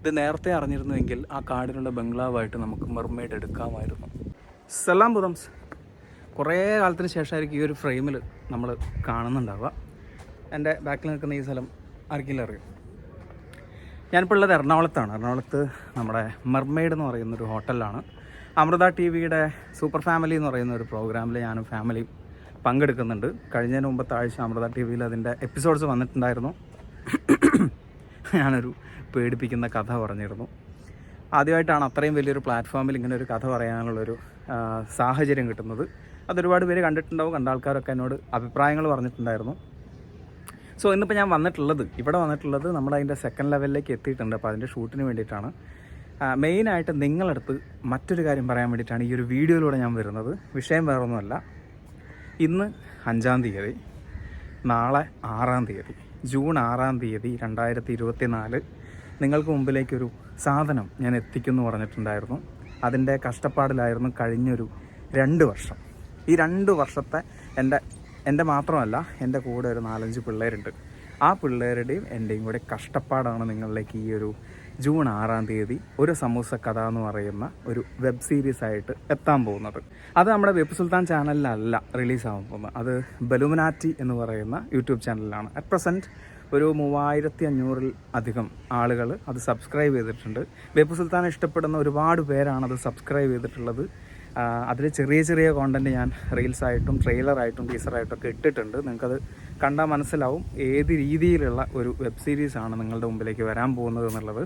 ഇത് നേരത്തെ അറിഞ്ഞിരുന്നുവെങ്കിൽ ആ കാടിനുള്ള ബംഗ്ലാവായിട്ട് നമുക്ക് മെർമെയ്ഡ് എടുക്കാമായിരുന്നു. സലാം ബുദംസ് കുറേ കാലത്തിന് ശേഷമായിരിക്കും ഈ ഒരു ഫ്രെയിമിൽ നമ്മൾ കാണുന്നുണ്ടാവുക. എന്റെ ബാക്കിൽ നിൽക്കുന്ന ഈ സ്ഥലം ആർക്കെങ്കിലും അറിയും? ഞാനിപ്പോൾ ഉള്ളത് എറണാകുളത്താണ്. എറണാകുളത്ത് നമ്മുടെ മെർമെയ്ഡ് എന്ന് പറയുന്ന ഒരു ഹോട്ടലിലാണ് അമൃത ടി വിയുടെ സൂപ്പർ ഫാമിലി എന്ന് പറയുന്ന ഒരു പ്രോഗ്രാമിൽ ഞാനും ഫാമിലിയും പങ്കെടുക്കുന്നുണ്ട്. കഴിഞ്ഞതിന് മുമ്പത്തെ ആഴ്ച അമൃത ടി വിയിൽ അതിന്റെ എപ്പിസോഡ്സ് വന്നിട്ടുണ്ടായിരുന്നു. ഞാനൊരു പേടിപ്പിക്കുന്ന കഥ പറഞ്ഞിരുന്നു. ആദ്യമായിട്ടാണ് അത്രയും വലിയൊരു പ്ലാറ്റ്ഫോമിൽ ഇങ്ങനെ ഒരു കഥ പറയാനുള്ളൊരു സാഹചര്യം കിട്ടുന്നത്. അതൊരുപാട് പേര് കണ്ടിട്ടുണ്ടാവും കണ്ട ആൾക്കാരൊക്കെ എന്നോട് അഭിപ്രായങ്ങൾ പറഞ്ഞിട്ടുണ്ടായിരുന്നു. സോ ഇന്നിപ്പോൾ ഞാൻ വന്നിട്ടുള്ളത് ഇവിടെ വന്നിട്ടുള്ളത് നമ്മൾ അതിന്റെ സെക്കൻഡ് ലെവലിലേക്ക് എത്തിയിട്ടുണ്ട്. അപ്പോൾ അതിന്റെ ഷൂട്ടിന് വേണ്ടിയിട്ടാണ്. മെയിനായിട്ട് നിങ്ങളടുത്ത് മറ്റൊരു കാര്യം പറയാൻ വേണ്ടിയിട്ടാണ് ഈ ഒരു വീഡിയോയിലൂടെ ഞാൻ വരുന്നത്. വിഷയം വേറൊന്നുമല്ല. ഇന്ന് അഞ്ചാം തീയതി നാളെ ആറാം തീയതി. ജൂൺ ആറാം തീയതി രണ്ടായിരത്തി ഇരുപത്തി നാല് നിങ്ങൾക്ക് മുമ്പിലേക്കൊരു സാധനം ഞാൻ എത്തിക്കുമെന്ന് പറഞ്ഞിട്ടുണ്ടായിരുന്നു. അതിന്റെ കഷ്ടപ്പാടിലായിരുന്നു കഴിഞ്ഞൊരു രണ്ട് വർഷം. ഈ രണ്ട് വർഷത്തെ എന്റെ എന്റെ മാത്രമല്ല എന്റെ കൂടെ ഒരു നാലഞ്ച് പിള്ളേരുണ്ട്. ആ പിള്ളേരുടെയും എന്റെയും കൂടെ കഷ്ടപ്പാടാണ് നിങ്ങളിലേക്ക് ഈ ഒരു ജൂൺ ആറാം തീയതി ഒരു സമൂസ കഥ എന്ന് പറയുന്ന ഒരു വെബ് സീരീസ് ആയിട്ട് എത്താൻ പോകുന്നത്. അത് നമ്മുടെ വെബ് സുൽത്താൻ ചാനലിലല്ല റിലീസാവാൻ പോകുന്നത്. അത് ബലുമനാറ്റി എന്ന് പറയുന്ന യൂട്യൂബ് ചാനലിലാണ്. അറ്റ് പ്രസന്റ് ഒരു മൂവായിരത്തി അഞ്ഞൂറിൽ അധികം ആളുകൾ അത് സബ്സ്ക്രൈബ് ചെയ്തിട്ടുണ്ട്. വെബ് സുൽത്താൻ ഇഷ്ടപ്പെടുന്ന ഒരുപാട് പേരാണ് അത് സബ്സ്ക്രൈബ് ചെയ്തിട്ടുള്ളത്. അതിൽ ചെറിയ ചെറിയ കോണ്ടന്റ് ഞാൻ റീൽസായിട്ടും ട്രെയിലറായിട്ടും ടീസറായിട്ടും ഒക്കെ ഇട്ടിട്ടുണ്ട്. നിങ്ങൾക്കത് കണ്ടാൽ മനസ്സിലാവും ഏത് രീതിയിലുള്ള ഒരു വെബ് സീരീസാണ് നിങ്ങളുടെ മുമ്പിലേക്ക് വരാൻ പോകുന്നത് എന്നുള്ളത്.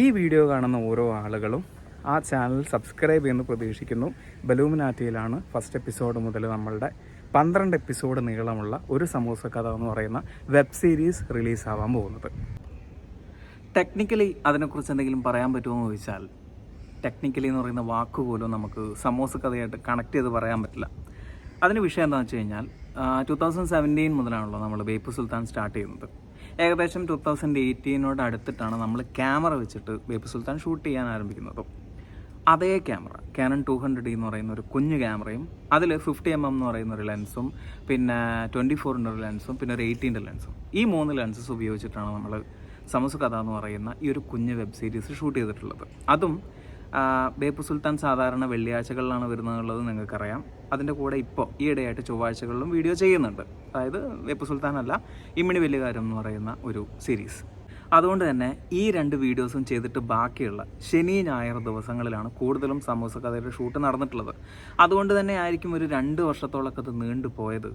ഈ വീഡിയോ കാണുന്ന ഓരോ ആളുകളും ആ ചാനൽ സബ്സ്ക്രൈബ് ചെയ്യുന്നു പ്രതീക്ഷിക്കുന്നു. ബലൂമിനാറ്റിയിലാണ് ഫസ്റ്റ് എപ്പിസോഡ് മുതൽ നമ്മളുടെ പന്ത്രണ്ട് എപ്പിസോഡ് നീളമുള്ള ഒരു സമൂസ കഥ എന്ന് പറയുന്ന വെബ് സീരീസ് റിലീസാവാൻ പോകുന്നത്. ടെക്നിക്കലി അതിനെക്കുറിച്ച് എന്തെങ്കിലും പറയാൻ പറ്റുമോ എന്ന് ചോദിച്ചാൽ ടെക്നിക്കലി എന്ന് പറയുന്ന വാക്ക് പോലും നമുക്ക് സമൂസ കഥയായിട്ട് കണക്ട് ചെയ്ത് പറയാൻ പറ്റില്ല. അതിന് വിഷയം എന്താണെന്ന് വെച്ച് കഴിഞ്ഞാൽ ടു തൗസൻഡ് സെവന്റീൻ മുതലാണല്ലോ നമ്മൾ ബേപ്പു സുൽത്താൻ സ്റ്റാർട്ട് ചെയ്യുന്നത്. ഏകദേശം ടു തൗസൻഡ് എയ്റ്റീനോട് അടുത്തിട്ടാണ് നമ്മൾ ക്യാമറ വെച്ചിട്ട് ബേബി സുൽത്താൻ ഷൂട്ട് ചെയ്യാൻ ആരംഭിക്കുന്നത്. അതേ ക്യാമറ. ക്യാനൺ ടു ഹൺഡ്രഡ് എന്ന് പറയുന്ന ഒരു കുഞ്ഞു ക്യാമറയും അതിൽ ഫിഫ്റ്റി എം എം എന്ന് പറയുന്ന ഒരു ലെൻസും പിന്നെ ട്വന്റി ഫോറിന്റെ ഒരു ലെൻസും പിന്നെ ഒരു എയ്റ്റീന്റെ ലെൻസും ഈ മൂന്ന് ലെൻസസ് ഉപയോഗിച്ചിട്ടാണ് നമ്മൾ സമസ് കഥ എന്ന് പറയുന്ന ഈ ഒരു കുഞ്ഞ് വെബ് സീരീസ് ഷൂട്ട് ചെയ്തിട്ടുള്ളത്. അതും ബേപ്പു സുൽത്താൻ സാധാരണ വെള്ളിയാഴ്ചകളിലാണ് വരുന്നതെന്നുള്ളത് നിങ്ങൾക്കറിയാം. അതിന്റെ കൂടെ ഇപ്പോൾ ഈയിടെയായിട്ട് ചൊവ്വാഴ്ചകളിലും വീഡിയോ ചെയ്യുന്നുണ്ട്. അതായത് സുൽത്താൻ അല്ല ഇമ്മിണി വെല്ലുകാരം എന്ന് പറയുന്ന ഒരു സീരീസ് അതുകൊണ്ട് തന്നെ ഈ രണ്ട് വീഡിയോസും ചെയ്തിട്ട് ബാക്കിയുള്ള ശനി ഞായർ ദിവസങ്ങളിലാണ് കൂടുതലും സമൂസ കഥയുടെ ഷൂട്ട് നടന്നിട്ടുള്ളത്. അതുകൊണ്ട് തന്നെ ആയിരിക്കും ഒരു രണ്ട് വർഷത്തോളൊക്കെ അത് നീണ്ടു പോയത്.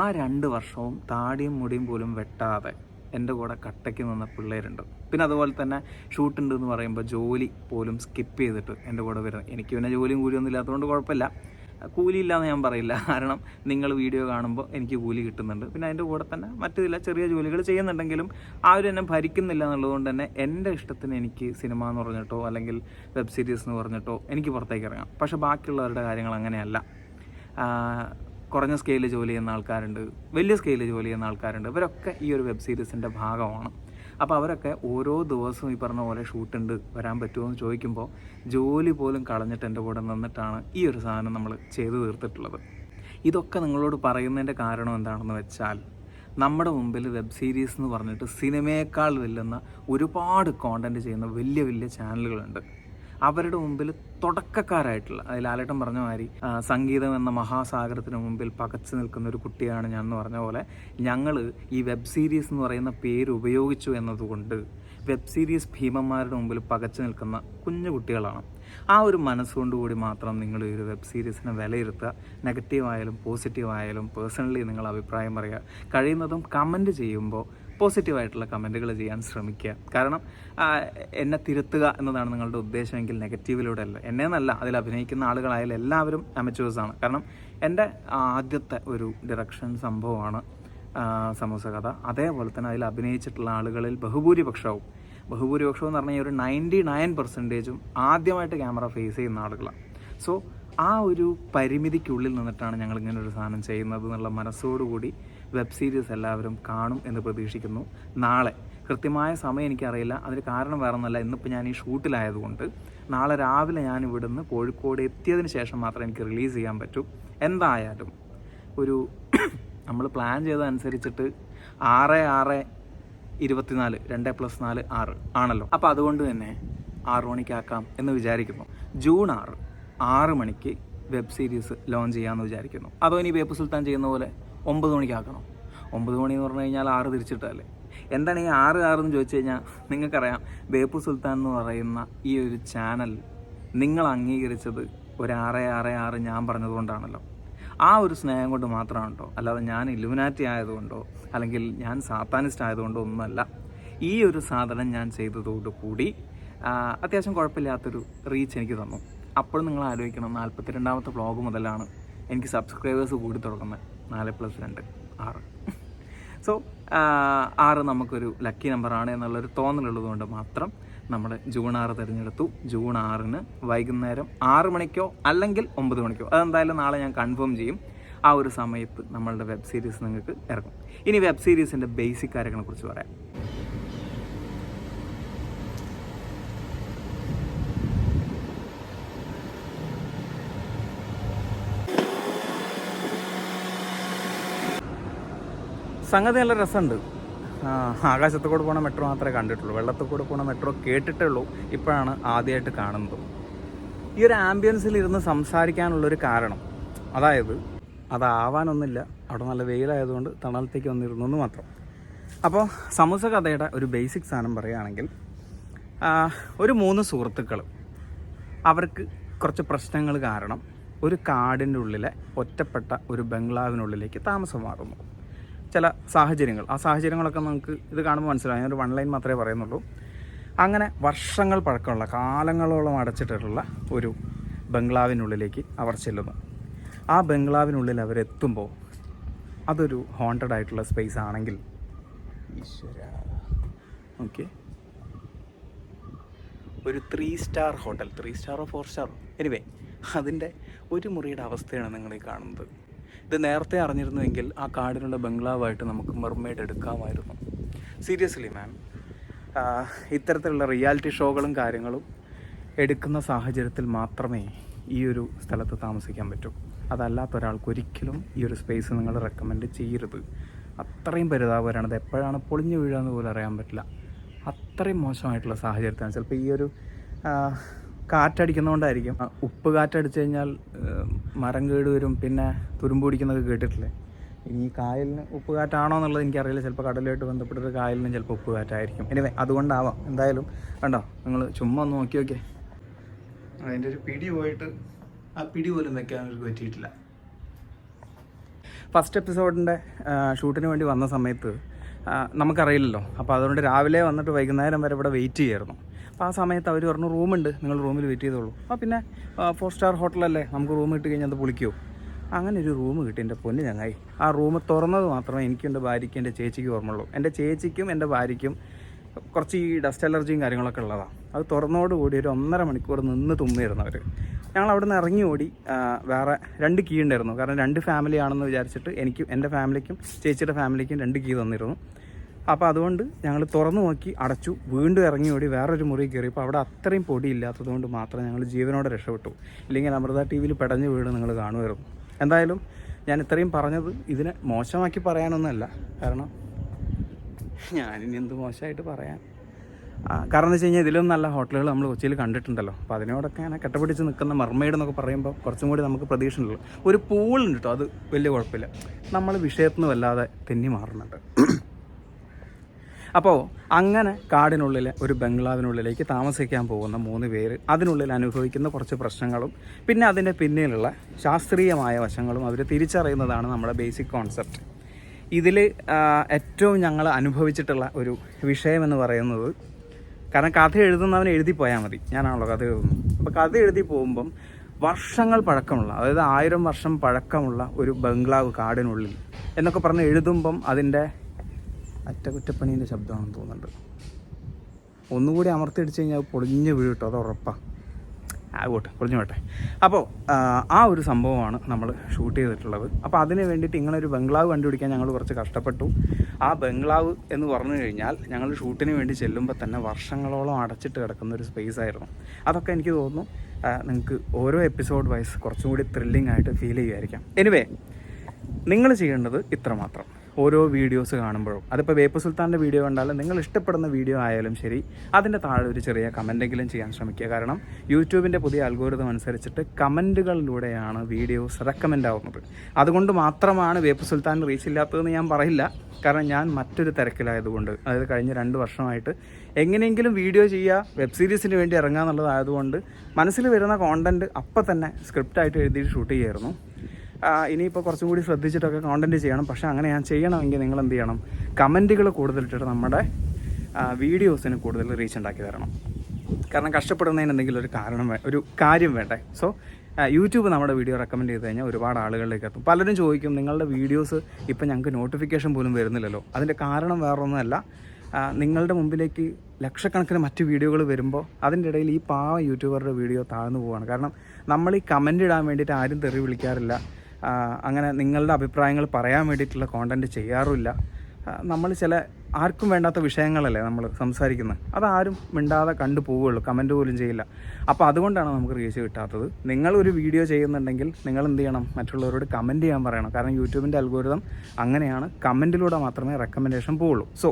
ആ രണ്ട് വർഷവും താടിയും മുടിയും പോലും വെട്ടാതെ എന്റെ കൂടെ കട്ടയ്ക്ക് നിന്ന പിള്ളേരുണ്ട്. പിന്നെ അതുപോലെ തന്നെ ഷൂട്ടുണ്ട് എന്ന് പറയുമ്പോൾ ജോലി പോലും സ്കിപ്പ് ചെയ്തിട്ട് എന്റെ കൂടെ വരുന്നത് എനിക്ക് പിന്നെ ജോലിയും കൂലിയൊന്നും ഇല്ലാത്തതുകൊണ്ട് കുഴപ്പമില്ല. കൂലിയില്ല എന്ന് ഞാൻ പറയില്ല. കാരണം നിങ്ങൾ വീഡിയോ കാണുമ്പോൾ എനിക്ക് കൂലി കിട്ടുന്നുണ്ട്. പിന്നെ അതിന്റെ കൂടെ തന്നെ മറ്റു ചില ചെറിയ ജോലികൾ ചെയ്യുന്നുണ്ടെങ്കിലും ആരും എന്നെ ഭരിക്കുന്നില്ല എന്നുള്ളതുകൊണ്ട് തന്നെ എന്റെ ഇഷ്ടത്തിന് എനിക്ക് സിനിമ എന്ന് പറഞ്ഞിട്ടോ അല്ലെങ്കിൽ വെബ് സീരീസ് എന്ന് പറഞ്ഞിട്ടോ എനിക്ക് പുറത്തേക്ക് ഇറങ്ങാം. പക്ഷേ ബാക്കിയുള്ളവരുടെ കാര്യങ്ങൾ അങ്ങനെയല്ല. കുറഞ്ഞ സ്കെയിലിൽ ജോലി ചെയ്യുന്ന ആൾക്കാരുണ്ട് വലിയ സ്കെയിലിൽ ജോലി ചെയ്യുന്ന ആൾക്കാരുണ്ട്. ഇവരൊക്കെ ഈ ഒരു വെബ് സീരീസിന്റെ ഭാഗമാണ്. അപ്പോൾ അവരൊക്കെ ഓരോ ദിവസവും ഈ പറഞ്ഞ പോലെ ഷൂട്ടുണ്ട് വരാൻ പറ്റുമോ എന്ന് ചോദിക്കുമ്പോൾ ജോലി പോലും കളഞ്ഞിട്ട് എന്റെ കൂടെ നിന്നിട്ടാണ് ഈ ഒരു സാധനം നമ്മൾ ചെയ്തു തീർത്തിട്ടുള്ളത്. ഇതൊക്കെ നിങ്ങളോട് പറയുന്നതിന്റെ കാരണം എന്താണെന്ന് വെച്ചാൽ നമ്മുടെ മുമ്പിൽ വെബ് സീരീസ് എന്ന് പറഞ്ഞിട്ട് സിനിമയേക്കാൾ വെല്ലുന്ന ഒരുപാട് കോണ്ടന്റ് ചെയ്യുന്ന വലിയ വലിയ ചാനലുകളുണ്ട് അവരുടെ മുമ്പിൽ തുടക്കക്കാരായിട്ടുള്ള അതിൽ ലാലേട്ടൻ പറഞ്ഞ മാതിരി സംഗീതം എന്ന മഹാസാഗരത്തിന് മുമ്പിൽ പകച്ചു നിൽക്കുന്ന ഒരു കുട്ടിയാണ് ഞാൻ എന്ന് പറഞ്ഞ പോലെ ഞങ്ങൾ ഈ വെബ് സീരീസ് എന്ന് പറയുന്ന പേര് ഉപയോഗിച്ചു എന്നതുകൊണ്ട് വെബ് സീരീസ് ഭീമന്മാരുടെ മുമ്പിൽ പകച്ചു നിൽക്കുന്ന കുഞ്ഞു കുട്ടികളാണ്. ആ ഒരു മനസ്സുകൊണ്ടുകൂടി മാത്രം നിങ്ങൾ ഈ ഒരു വെബ് സീരീസിനെ വിലയിരുത്തുക. നെഗറ്റീവായാലും പോസിറ്റീവായാലും പേഴ്സണലി നിങ്ങൾ അഭിപ്രായം പറയുക. കഴിയുന്നതും കമന്റ് ചെയ്യുമ്പോൾ പോസിറ്റീവായിട്ടുള്ള കമന്റുകൾ ചെയ്യാൻ ശ്രമിക്കുക. കാരണം എന്നെ തിരുത്തുക എന്നതാണ് നിങ്ങളുടെ ഉദ്ദേശമെങ്കിൽ നെഗറ്റീവിലൂടെ അല്ല എന്നെ എന്നല്ല അതിൽ അഭിനയിക്കുന്ന ആളുകളായാലും എല്ലാവരും അമച്ചൂസാണ് കാരണം എന്റെ ആദ്യത്തെ ഒരു ഡിറക്ഷൻ സംഭവമാണ് സമൂസ കഥ. അതേപോലെ തന്നെ അതിൽ അഭിനയിച്ചിട്ടുള്ള ആളുകളിൽ ബഹുഭൂരിപക്ഷവും ബഹുഭൂരിപക്ഷവും എന്ന് പറഞ്ഞാൽ ഒരു നയന്റി നയൻ പെർസെന്റേജും ആദ്യമായിട്ട് ക്യാമറ ഫേസ് ചെയ്യുന്ന ആളുകളാണ്. സോ ആ ഒരു പരിമിതിക്കുള്ളിൽ നിന്നിട്ടാണ് ഞങ്ങൾ ഇങ്ങനെ ഒരു സാധനം ചെയ്യുന്നത് എന്നുള്ള മനസ്സോടുകൂടി വെബ് സീരീസ് എല്ലാവരും കാണും എന്ന് പ്രതീക്ഷിക്കുന്നു. നാളെ. കൃത്യമായ സമയം എനിക്കറിയില്ല. അതിന് കാരണം വേറെ ഒന്നല്ല ഇന്നിപ്പോൾ ഞാൻ ഈ ഷൂട്ടിലായതുകൊണ്ട് നാളെ രാവിലെ ഞാൻ ഇവിടുന്ന് കോഴിക്കോട് എത്തിയതിന് ശേഷം മാത്രമേ എനിക്ക് റിലീസ് ചെയ്യാൻ പറ്റൂ. എന്തായാലും ഒരു നമ്മൾ പ്ലാൻ ചെയ്തതനുസരിച്ചിട്ട് ആറ് ആറ് ഇരുപത്തിനാല് രണ്ട് പ്ലസ് നാല് ആറ് ആണല്ലോ. അപ്പോൾ അതുകൊണ്ട് തന്നെ ആറ് മണിക്കാക്കാം എന്ന് വിചാരിക്കുന്നു. ജൂൺ ആറ് ആറ് മണിക്ക് വെബ് സീരീസ് ലോഞ്ച് ചെയ്യാമെന്ന് വിചാരിക്കുന്നു. അതോ ഇനി വേപ്പ് സുൽത്താൻ ചെയ്യുന്ന പോലെ ഒമ്പത് മണിക്കാക്കണം ഒമ്പത് മണി എന്ന് പറഞ്ഞു കഴിഞ്ഞാൽ ആറ് തിരിച്ചിട്ടല്ലേ? എന്താണ് ഈ ആറ് ആറ് എന്ന് ചോദിച്ചു കഴിഞ്ഞാൽ നിങ്ങൾക്കറിയാം ബേപ്പു സുൽത്താൻ എന്ന് പറയുന്ന ഈ ഒരു ചാനൽ നിങ്ങൾ അംഗീകരിച്ചത് ഒരു ആറ് ആറ് ആറ് ഞാൻ പറഞ്ഞതുകൊണ്ടാണല്ലോ ആ ഒരു സ്നേഹം കൊണ്ട് മാത്രമാണ് കേട്ടോ അല്ലാതെ ഞാൻ ഇലുമിനാറ്റി ആയതുകൊണ്ടോ അല്ലെങ്കിൽ ഞാൻ സാത്താനിസ്റ്റ് ആയതുകൊണ്ടോ ഒന്നുമല്ല. ഈ ഒരു സാധനം ഞാൻ ചെയ്തതോടുകൂടി കൂടി അത്യാവശ്യം കുഴപ്പമില്ലാത്തൊരു റീച്ച് എനിക്ക് തന്നു. അപ്പോഴും നിങ്ങൾ ആലോചിക്കണം നാൽപ്പത്തി രണ്ടാമത്തെ വ്ളോഗ് മുതലാണ് എനിക്ക് സബ്സ്ക്രൈബേഴ്സ് കൂടി തുടങ്ങുന്നത്. നാല് പ്ലസ് രണ്ട് ആറ്. സോ ആറ് നമുക്കൊരു ലക്കി നമ്പറാണ് എന്നുള്ളൊരു തോന്നലുള്ളത് കൊണ്ട് മാത്രം നമ്മൾ ജൂൺ ആറ് തിരഞ്ഞെടുത്തു. ജൂൺ ആറിന് വൈകുന്നേരം ആറ് മണിക്കോ അല്ലെങ്കിൽ ഒമ്പത് മണിക്കോ അതെന്തായാലും നാളെ ഞാൻ കൺഫേം ചെയ്യും. ആ ഒരു സമയത്ത് നമ്മളുടെ വെബ് സീരീസ് നിങ്ങൾക്ക് ഇറങ്ങും. ഇനി വെബ് സീരീസിന്റെ ബേസിക് കാര്യങ്ങളെക്കുറിച്ച് പറയാം. സംഗതി നല്ല രസമുണ്ട്. ആകാശത്ത് കൂടെ പോണ മെട്രോ മാത്രമേ കണ്ടിട്ടുള്ളൂ. വെള്ളത്തിൽ കൂടെ പോണ മെട്രോ കേട്ടിട്ടേ ഉള്ളൂ. ഇപ്പോഴാണ് ആദ്യമായിട്ട് കാണുന്നത്. ഈ ഒരു ആംബിയൻസിൽ ഇരുന്ന് സംസാരിക്കാനുള്ളൊരു കാരണം. അതായത് അതാവാനൊന്നുമില്ല. അവിടെ നല്ല വെയിലായതുകൊണ്ട് തണലത്തേക്ക് വന്നിരുന്നു മാത്രം. അപ്പോൾ സമൂസ കഥയുടെ ഒരു ബേസിക് സാധനം പറയുകയാണെങ്കിൽ ഒരു മൂന്ന് സുഹൃത്തുക്കൾ അവർക്ക് കുറച്ച് പ്രശ്നങ്ങൾ കാരണം ഒരു കാടിന്റെ ഉള്ളിലെ ഒറ്റപ്പെട്ട ഒരു ബംഗ്ലാവിനുള്ളിലേക്ക് താമസം മാറുന്നു. ചില സാഹചര്യങ്ങൾ. ആ സാഹചര്യങ്ങളൊക്കെ നമുക്ക് ഇത് കാണുമ്പോൾ മനസ്സിലാവും. ഞാൻ ഒരു വൺ ലൈൻ മാത്രമേ പറയുന്നുള്ളൂ. അങ്ങനെ വർഷങ്ങൾ പഴക്കമുള്ള കാലങ്ങളോളം അടച്ചിട്ടിട്ടുള്ള ഒരു ബംഗ്ലാവിനുള്ളിലേക്ക് അവർ ചെല്ലുന്നു. ആ ബംഗ്ലാവിനുള്ളിൽ അവരെത്തുമ്പോൾ അതൊരു ഹോണ്ടഡ് ആയിട്ടുള്ള സ്പേസ് ആണെങ്കിൽ ഈശ്വര. ഓക്കെ ഒരു ത്രീ സ്റ്റാർ ഹോട്ടൽ ത്രീ സ്റ്റാറോ ഫോർ സ്റ്റാറോ എനിവേ അതിന്റെ ഒരു മുറിയുടെ അവസ്ഥയാണ് നിങ്ങൾ ഈ കാണുന്നത്. ഇത് നേരത്തെ അറിഞ്ഞിരുന്നുവെങ്കിൽ ആ കാടിനുള്ള ബംഗ്ലാവായിട്ട് നമുക്ക് മെർമെയ്ഡ് എടുക്കാമായിരുന്നു. സീരിയസ്ലി മാം ഇത്തരത്തിലുള്ള റിയാലിറ്റി ഷോകളും കാര്യങ്ങളും എടുക്കുന്ന സാഹചര്യത്തിൽ മാത്രമേ ഈ ഒരു സ്ഥലത്ത് താമസിക്കാൻ പറ്റൂ. അതല്ലാത്ത ഒരാൾക്ക് ഒരിക്കലും ഈ ഒരു സ്പേസ് നിങ്ങൾ റെക്കമെൻഡ് ചെയ്യരുത്. അത്രയും പരിതാപകരമാണ് അത് എപ്പോഴാണ് പൊളിഞ്ഞു വീഴുക എന്ന് പോലും അറിയാൻ പറ്റില്ല. അത്രയും മോശമായിട്ടുള്ള സാഹചര്യത്തിലാണ്. ചിലപ്പോൾ ഈ ഒരു കാറ്റടിക്കുന്നതുകൊണ്ടായിരിക്കും. ഉപ്പ് കാറ്റടിച്ചു കഴിഞ്ഞാൽ മരം കേട് വരും പിന്നെ തുരുമ്പ് പിടിക്കുന്നതൊക്കെ കേട്ടിട്ടില്ലേ? ഇനി ഈ കായലിന് ഉപ്പ് കാറ്റാണോ എന്നുള്ളത് എനിക്കറിയില്ല. ചിലപ്പോൾ കടലുമായിട്ട് ബന്ധപ്പെട്ടൊരു കായലിന് ചിലപ്പോൾ ഉപ്പ് കാറ്റായിരിക്കും. എനിവേ അതുകൊണ്ടാവാം. എന്തായാലും കണ്ടോ? നിങ്ങൾ ചുമ്മാ ഒന്ന് നോക്കി നോക്കിയേ. അതിന്റെ ഒരു പിടി പോയിട്ട് ആ പിടി പോലും വെക്കാൻ അവർക്ക് പറ്റിയിട്ടില്ല. ഫസ്റ്റ് എപ്പിസോഡിന്റെ ഷൂട്ടിന് വേണ്ടി വന്ന സമയത്ത് നമുക്കറിയില്ലല്ലോ. അപ്പോൾ അതുകൊണ്ട് രാവിലെ വന്നിട്ട് വൈകുന്നേരം വരെ ഇവിടെ വെയിറ്റ് ചെയ്യായിരുന്നു. അപ്പോൾ ആ സമയത്ത് അവർ പറഞ്ഞു റൂമുണ്ട് നിങ്ങൾ റൂമിൽ വെയിറ്റ് ചെയ്തോളൂ. അപ്പോൾ പിന്നെ ഫോർ സ്റ്റാർ ഹോട്ടലല്ലേ നമുക്ക് റൂം കിട്ടി കഴിഞ്ഞാൽ അത് പൊളിക്കുമോ അങ്ങനെ ഒരു റൂം കിട്ടി എന്റെ പൊന്ന് ഞങ്ങായി ആ റൂം തുറന്നത് മാത്രമേ എനിക്കും എന്റെ ഭാര്യയ്ക്കും എന്റെ ചേച്ചിക്കും ഓർമ്മയുള്ളൂ. എന്റെ ചേച്ചിക്കും എന്റെ ഭാര്യയ്ക്കും കുറച്ച് ഈ ഡസ്റ്റ് അലർജിയും കാര്യങ്ങളൊക്കെ ഉള്ളതാണ് അത് തുറന്നോടുകൂടി ഒരു ഒന്നര മണിക്കൂർ നിന്ന് തുമ്മിയിരുന്നവർ ഞങ്ങൾ അവിടെ നിന്ന് ഇറങ്ങി ഓടി വേറെ രണ്ട് കീ ഉണ്ടായിരുന്നു. കാരണം രണ്ട് ഫാമിലി ആണെന്ന് വിചാരിച്ചിട്ട് എനിക്കും എന്റെ ഫാമിലിക്കും ചേച്ചിയുടെ ഫാമിലിക്കും രണ്ട് കീ തന്നിരുന്നു. അപ്പോൾ അതുകൊണ്ട് ഞങ്ങൾ തുറന്നു നോക്കി അടച്ചു. വീണ്ടും ഇറങ്ങി ഓടി വേറൊരു മുറി കയറിയപ്പോൾ അവിടെ അത്രയും പൊടി ഇല്ലാത്തതുകൊണ്ട് മാത്രം ഞങ്ങൾ ജീവനോടെ രക്ഷപ്പെട്ടു. ഇല്ലെങ്കിൽ അമൃത ടി വിയിൽ പെടഞ്ഞ് വീട് നിങ്ങൾ കാണുമായിരുന്നു. എന്തായാലും ഞാൻ ഇത്രയും പറഞ്ഞത് ഇതിനെ മോശമാക്കി പറയാനൊന്നുമല്ല കാരണം ഞാനിനി എന്ത് മോശമായിട്ട് പറയാൻ? കാരണം എന്ന് വെച്ച് കഴിഞ്ഞാൽ ഇതിലും നല്ല ഹോട്ടലുകൾ നമ്മൾ കൊച്ചിയിൽ കണ്ടിട്ടുണ്ടല്ലോ. അപ്പോൾ അതിനോടൊക്കെ അങ്ങനെ കെട്ടപിടിച്ച് നിൽക്കുന്ന മർമ്മയുടെ എന്നൊക്കെ പറയുമ്പോൾ കുറച്ചും കൂടി നമുക്ക് പ്രതീക്ഷ ഉണ്ടല്ലോ ഒരു പൂളുണ്ട് കേട്ടോ അത് വലിയ കുഴപ്പമില്ല. നമ്മൾ വിഷയത്തിൽ നിന്ന് വല്ലാതെ തെന്നി മാറുന്നുണ്ട്. അപ്പോൾ അങ്ങനെ കാടിനുള്ളിലെ ഒരു ബംഗ്ലാവിനുള്ളിലേക്ക് താമസിക്കാൻ പോകുന്ന മൂന്ന് പേര് അതിനുള്ളിൽ അനുഭവിക്കുന്ന കുറച്ച് പ്രശ്നങ്ങളും പിന്നെ അതിന്റെ പിന്നിലുള്ള ശാസ്ത്രീയമായ വശങ്ങളും അവർ തിരിച്ചറിയുന്നതാണ് നമ്മുടെ ബേസിക് കോൺസെപ്റ്റ്. ഇതിൽ ഏറ്റവും ഞങ്ങൾ അനുഭവിച്ചിട്ടുള്ള ഒരു വിഷയമെന്ന് പറയുന്നത് കാരണം കഥ എഴുതുന്നവൻ എഴുതി പോയാൽ മതി. ഞാനാണല്ലോ കഥ എഴുതുന്നത്. അപ്പോൾ കഥ എഴുതി പോകുമ്പം വർഷങ്ങൾ പഴക്കമുള്ള അതായത് ആയിരം വർഷം പഴക്കമുള്ള ഒരു ബംഗ്ലാവ് കാടിനുള്ളിൽ എന്നൊക്കെ പറഞ്ഞ് എഴുതുമ്പം അതിന്റെ അറ്റകുറ്റപ്പണീന്റെ ശബ്ദമാണെന്ന് തോന്നുന്നുണ്ട്. ഒന്നുകൂടി അമർത്തിയടിച്ച് കഴിഞ്ഞാൽ പൊളിഞ്ഞ് വീഴട്ടോ അത് ഉറപ്പാണ് ആകോട്ടെ പൊളിഞ്ഞു പോട്ടെ. അപ്പോൾ ആ ഒരു സംഭവമാണ് നമ്മൾ ഷൂട്ട് ചെയ്തിട്ടുള്ളത്. അപ്പോൾ അതിന് വേണ്ടിയിട്ട് ഇങ്ങനെ ഒരു ബംഗ്ലാവ് കണ്ടുപിടിക്കാൻ ഞങ്ങൾ കുറച്ച് കഷ്ടപ്പെട്ടു. ആ ബംഗ്ലാവ് എന്ന് പറഞ്ഞു കഴിഞ്ഞാൽ ഞങ്ങൾ ഷൂട്ടിന് വേണ്ടി ചെല്ലുമ്പോൾ തന്നെ വർഷങ്ങളോളം അടച്ചിട്ട് കിടക്കുന്ന ഒരു സ്പേസ് ആയിരുന്നു. അതൊക്കെ എനിക്ക് തോന്നുന്നു നിങ്ങൾക്ക് ഓരോ എപ്പിസോഡ് വൈസ് കുറച്ചും കൂടി ത്രില്ലിംഗ് ആയിട്ട് ഫീൽ ചെയ്യുമായിരിക്കാം. എനിവേ നിങ്ങൾ ചെയ്യേണ്ടത് ഇത്രമാത്രം. ഓരോ വീഡിയോസ് കാണുമ്പോഴും. അതിപ്പോൾ വേപ്പ് സുൽത്താന്റെ വീഡിയോ കണ്ടാലും നിങ്ങൾ ഇഷ്ടപ്പെടുന്ന വീഡിയോ ആയാലും ശരി അതിന്റെ താഴെ ഒരു ചെറിയ കമന്റെങ്കിലും ചെയ്യാൻ ശ്രമിക്കുക. കാരണം യൂട്യൂബിന്റെ പുതിയ അൽഗോരിതം അനുസരിച്ചിട്ട് കമന്റുകളിലൂടെയാണ് വീഡിയോസ് റെക്കമെൻഡ് ആവുന്നത്. അതുകൊണ്ട് മാത്രമാണ് വേപ്പ് സുൽത്താൻ റീച്ച് ഇല്ലാത്തതെന്ന് ഞാൻ പറയില്ല. കാരണം ഞാൻ മറ്റൊരു തിരക്കിലായതുകൊണ്ട് അതായത് കഴിഞ്ഞ രണ്ട് വർഷമായിട്ട് എങ്ങനെയെങ്കിലും വീഡിയോ ചെയ്യുക വെബ് സീരീസിന് വേണ്ടി ഇറങ്ങുക എന്നുള്ളതായതുകൊണ്ട് മനസ്സിൽ വരുന്ന കോണ്ടന്റ് അപ്പം തന്നെ സ്ക്രിപ്റ്റായിട്ട് എഴുതിയിട്ട് ഷൂട്ട് ചെയ്യായിരുന്നു. ഇനിയിപ്പോൾ കുറച്ചും കൂടി ശ്രദ്ധിച്ചിട്ടൊക്കെ കോണ്ടന്റ് ചെയ്യണം. പക്ഷേ അങ്ങനെ ഞാൻ ചെയ്യണമെങ്കിൽ നിങ്ങൾ എന്ത് ചെയ്യണം കമന്റുകൾ കൂടുതലിട്ടിട്ട് നമ്മുടെ വീഡിയോസിന് കൂടുതൽ റീച്ച് ഉണ്ടാക്കി തരണം. കാരണം കഷ്ടപ്പെടുന്നതിന് എന്തെങ്കിലും ഒരു കാരണം ഒരു കാര്യം വേണ്ടേ? സോ യൂട്യൂബ് നമ്മുടെ വീഡിയോ റെക്കമെൻഡ് ചെയ്ത് കഴിഞ്ഞാൽ ഒരുപാട് ആളുകളിലേക്ക് എത്തും. പലരും ചോദിക്കും നിങ്ങളുടെ വീഡിയോസ് ഇപ്പം ഞങ്ങൾക്ക് നോട്ടിഫിക്കേഷൻ പോലും വരുന്നില്ലല്ലോ. അതിന്റെ കാരണം വേറൊന്നുമല്ല. നിങ്ങളുടെ മുമ്പിലേക്ക് ലക്ഷക്കണക്കിന് മറ്റ് വീഡിയോകൾ വരുമ്പോൾ അതിന്റെ ഇടയിൽ ഈ പാവ യൂട്യൂബറുടെ വീഡിയോ താഴ്ന്നു പോവുകയാണ്. കാരണം നമ്മൾ ഈ കമന്റ് ഇടാൻ വേണ്ടിയിട്ട് ആരും തെറി വിളിക്കാറില്ല. അങ്ങനെ നിങ്ങളുടെ അഭിപ്രായങ്ങൾ പറയാൻ വേണ്ടിയിട്ടുള്ള കോണ്ടന്റ് ചെയ്യാറുമില്ല. നമ്മൾ ചില ആർക്കും വേണ്ടാത്ത വിഷയങ്ങളല്ലേ നമ്മൾ സംസാരിക്കുന്നത്. അതാരും മിണ്ടാതെ കണ്ടു പോവുകയുള്ളൂ കമന്റ് പോലും ചെയ്യില്ല. അപ്പോൾ അതുകൊണ്ടാണ് നമുക്ക് റീച്ച് കിട്ടാത്തത്. നിങ്ങളൊരു വീഡിയോ ചെയ്യുന്നുണ്ടെങ്കിൽ നിങ്ങൾ എന്ത് ചെയ്യണം? മറ്റുള്ളവരോട് കമന്റ് ചെയ്യാൻ പറയണം. കാരണം യൂട്യൂബിന്റെ അൽഗോരിതം അങ്ങനെയാണ്. കമന്റിലൂടെ മാത്രമേ റെക്കമെൻഡേഷൻ പോവുള്ളൂ. സോ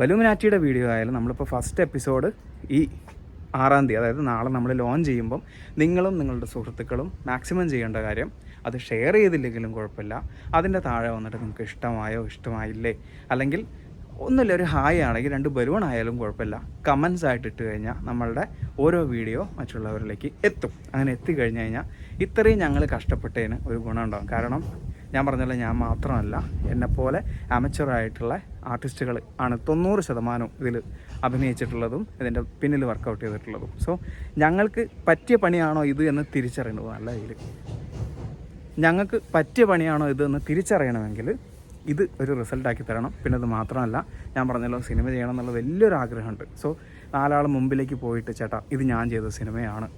ബലൂമിനാറ്റിയുടെ വീഡിയോ ആയാലും നമ്മളിപ്പോൾ ഫസ്റ്റ് എപ്പിസോഡ് ഈ ആറാം തീയതി അതായത് നാളെ നമ്മൾ ലോഞ്ച് ചെയ്യുമ്പം നിങ്ങളും നിങ്ങളുടെ സുഹൃത്തുക്കളും മാക്സിമം ചെയ്യേണ്ട കാര്യം അത് ഷെയർ ചെയ്തില്ലെങ്കിലും കുഴപ്പമില്ല. അതിന്റെ താഴെ വന്നിട്ട് നിങ്ങൾക്ക് ഇഷ്ടമായോ ഇഷ്ടമായില്ലേ? അല്ലെങ്കിൽ ഒന്നുമില്ല ഒരു ഹായ് ആണെങ്കിൽ രണ്ട് ബലൂൺ ആയാലും കുഴപ്പമില്ല. കമൻസ് ആയിട്ട് ഇട്ട് കഴിഞ്ഞാൽ നമ്മളുടെ ഓരോ വീഡിയോ മറ്റുള്ളവരിലേക്ക് എത്തും. അങ്ങനെ എത്തിക്കഴിഞ്ഞ് കഴിഞ്ഞാൽ ഇത്രയും ഞങ്ങൾ കഷ്ടപ്പെട്ടതിന് ഒരു ഗുണമുണ്ടാകും. കാരണം ഞാൻ പറഞ്ഞല്ലോ ഞാൻ മാത്രമല്ല എന്നെപ്പോലെ ആമച്ചറായിട്ടുള്ള ആർട്ടിസ്റ്റുകൾ ആണ് തൊണ്ണൂറ് ശതമാനവും ഇതിൽ അഭിനയിച്ചിട്ടുള്ളതും ഇതിന്റെ പിന്നിൽ വർക്കൗട്ട് ചെയ്തിട്ടുള്ളതും. സോ ഞങ്ങൾക്ക് പറ്റിയ പണിയാണോ ഇത് എന്ന് തിരിച്ചറിയണത് നല്ല ഇതിൽ ഞങ്ങൾക്ക് പറ്റിയ പണിയാണോ ഇതെന്ന് തിരിച്ചറിയണമെങ്കിൽ ഇത് ഒരു റിസൾട്ടാക്കി തരണം. പിന്നെ അത് മാത്രമല്ല ഞാൻ പറഞ്ഞല്ലോ സിനിമ ചെയ്യണം എന്നുള്ള വലിയൊരു ആഗ്രഹമുണ്ട്. സോ നാലാൾ മുമ്പിലേക്ക് പോയിട്ട് ചേട്ടാ ഇത് ഞാൻ ചെയ്ത സിനിമയാണ്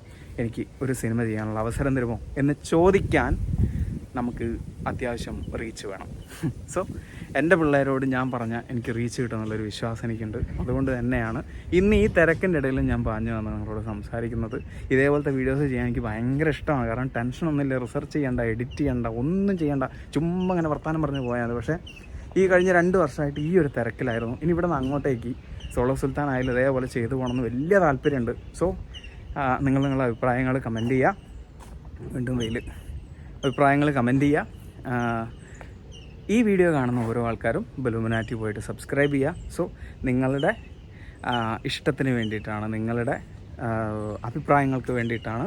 എനിക്ക് ഒരു സിനിമ ചെയ്യാനുള്ള അവസരം തരുമോ എന്ന് ചോദിക്കാൻ നമുക്ക് അത്യാവശ്യം റീച്ച് വേണം. സോ എന്റെ പിള്ളേരോട് ഞാൻ പറഞ്ഞാൽ എനിക്ക് റീച്ച് കിട്ടുമെന്നുള്ളൊരു വിശ്വാസം എനിക്കുണ്ട്. അതുകൊണ്ട് തന്നെയാണ് ഇന്ന് ഈ തിരക്കിന്റെ ഇടയിലും ഞാൻ പാഞ്ഞു വന്ന് നിങ്ങളോട് സംസാരിക്കുന്നത്. ഇതേപോലത്തെ വീഡിയോസ് ചെയ്യാൻ എനിക്ക് ഭയങ്കര ഇഷ്ടമാണ്. കാരണം ടെൻഷനൊന്നുമില്ല റിസർച്ച് ചെയ്യേണ്ട എഡിറ്റ് ചെയ്യേണ്ട ഒന്നും ചെയ്യേണ്ട. ചുമ്മാ അങ്ങനെ വർത്തമാനം പറഞ്ഞു പോയാൽ മതി. പക്ഷേ ഈ കഴിഞ്ഞ രണ്ട് വർഷമായിട്ട് ഈ ഒരു തിരക്കിലായിരുന്നു. ഇനി ഇവിടെ നിന്ന് അങ്ങോട്ടേക്ക് സോളോ സുൽത്താൻ ആയാലും ഇതേപോലെ ചെയ്തു പോകണമെന്ന് വലിയ താല്പര്യമുണ്ട്. സോ നിങ്ങൾ നിങ്ങളുടെ അഭിപ്രായങ്ങൾ കമന്റ് ചെയ്യുക. വീണ്ടും വെയിൽ. അഭിപ്രായങ്ങൾ കമന്റ് ചെയ്യുക. ഈ വീഡിയോ കാണുന്ന ഓരോ ആൾക്കാരും ബലൂമിനാറ്റി പോയിട്ട് സബ്സ്ക്രൈബ് ചെയ്യുക. സോ നിങ്ങളുടെ ഇഷ്ടത്തിന് വേണ്ടിയിട്ടാണ് നിങ്ങളുടെ അഭിപ്രായങ്ങൾക്ക് വേണ്ടിയിട്ടാണ്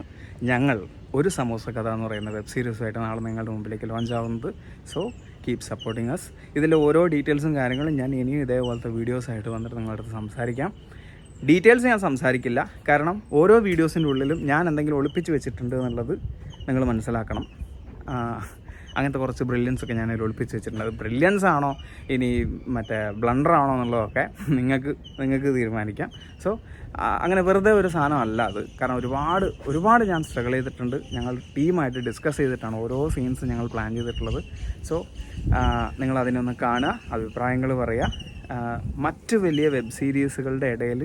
ഞങ്ങൾ ഒരു സമൂസ കഥ എന്ന് പറയുന്ന വെബ് സീരീസുമായിട്ട് നാളെ നിങ്ങളുടെ മുമ്പിലേക്ക് ലോഞ്ച് ആവുന്നത്. സോ കീപ് സപ്പോർട്ടിങ് അസ് ഇതിലെ ഓരോ ഡീറ്റെയിൽസും കാര്യങ്ങളും ഞാൻ ഇനിയും ഇതേപോലത്തെ വീഡിയോസായിട്ട് വന്നിട്ട് നിങ്ങളുടെ അടുത്ത് സംസാരിക്കാം. ഡീറ്റെയിൽസ് ഞാൻ സംസാരിക്കില്ല. കാരണം ഓരോ വീഡിയോസിന്റെ ഉള്ളിലും ഞാൻ എന്തെങ്കിലും ഒളിപ്പിച്ച് വെച്ചിട്ടുണ്ട് എന്നുള്ളത് നിങ്ങൾ മനസ്സിലാക്കണം. അങ്ങനത്തെ കുറച്ച് ബ്രില്യൻസ് ഒക്കെ ഞാൻ ഒളിപ്പിച്ച് വെച്ചിട്ടുണ്ട്. അത് ബ്രില്യൻസ് ആണോ? ഇനി മറ്റേ ബ്ലണ്ടർ ആണോ എന്നുള്ളതൊക്കെ നിങ്ങൾക്ക് നിങ്ങൾക്ക് തീരുമാനിക്കാം. സോ അങ്ങനെ വെറുതെ ഒരു സാധനമല്ല അത്. കാരണം ഒരുപാട് ഒരുപാട് ഞാൻ സ്ട്രഗിൾ ചെയ്തിട്ടുണ്ട്. ഞങ്ങൾ ടീമായിട്ട് ഡിസ്കസ് ചെയ്തിട്ടാണ് ഓരോ സീൻസ് ഞങ്ങൾ പ്ലാൻ ചെയ്തിട്ടുള്ളത്. സോ നിങ്ങൾ അതിനൊന്ന് കാണുക അഭിപ്രായങ്ങൾ പറയുക. മറ്റ് വലിയ വെബ് സീരീസുകളുടെ ഇടയിൽ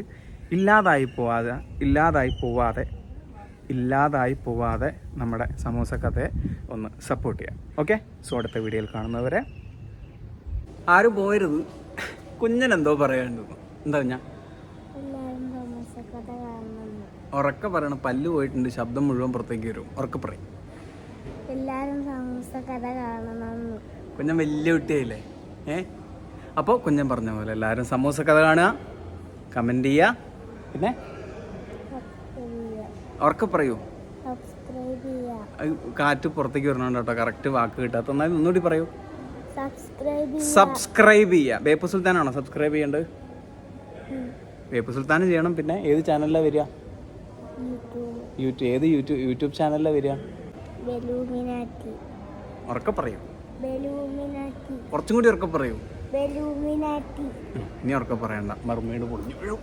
ഇല്ലാതായി പോവാതെ ഇല്ലാതായി പോവാതെ ഇല്ലാതായി പോവാതെ നമ്മുടെ സമൂസ കഥയെ ഒന്ന് സപ്പോർട്ട് ചെയ്യാം. ഓക്കെ സോ അടുത്ത വീഡിയോയിൽ കാണുന്നവരെ. ആരും പോയരുത് കുഞ്ഞൻ എന്തോ പറയാണ്ട് എന്താ ഞാൻ ഉറക്ക പറയണം. പല്ല് പോയിട്ടുണ്ട്. ശബ്ദം മുഴുവൻ പുറത്തേക്ക് വരും. ഉറക്ക പറയും. എല്ലാവരും കഥ കാണണമെന്ന് കുഞ്ഞൻ വലിയ കുട്ടിയായില്ലേ? ഏ? അപ്പോൾ കുഞ്ഞൻ പറഞ്ഞ പോലെ എല്ലാവരും സമൂസ കഥ കാണുക. കമന്റ് ചെയ്യുക. പിന്നെ? ഉറക്കെ പറയൂ. കാറ്റ് പുറത്തേക്ക് വരണം കേട്ടോ. കറക്റ്റ് വാക്ക് കിട്ടാത്ത. എന്നാലും ഒന്നുകൂടി പറയൂ. സബ്സ്ക്രൈബ് ചെയ്യുക ബേപ്പു സുൽത്താനാണോ സബ്സ്ക്രൈബ് ചെയ്യേണ്ടത്? ബേപ്പു സുൽത്താൻ ചെയ്യണം. പിന്നെ ഏത് ചാനലിലാണ് വരിക? യൂട്യൂബ് ഏത് യൂട്യൂബ് യൂട്യൂബ് ചാനലിലാണ് വരിക? ഉറക്കെ പറയൂ. കുറച്ചും കൂടി ഉറക്കെ പറയൂ. ഇനി ഉറക്കെ പറയണ്ട. മറുമേട് പൊളിഞ്ഞു വീഴും.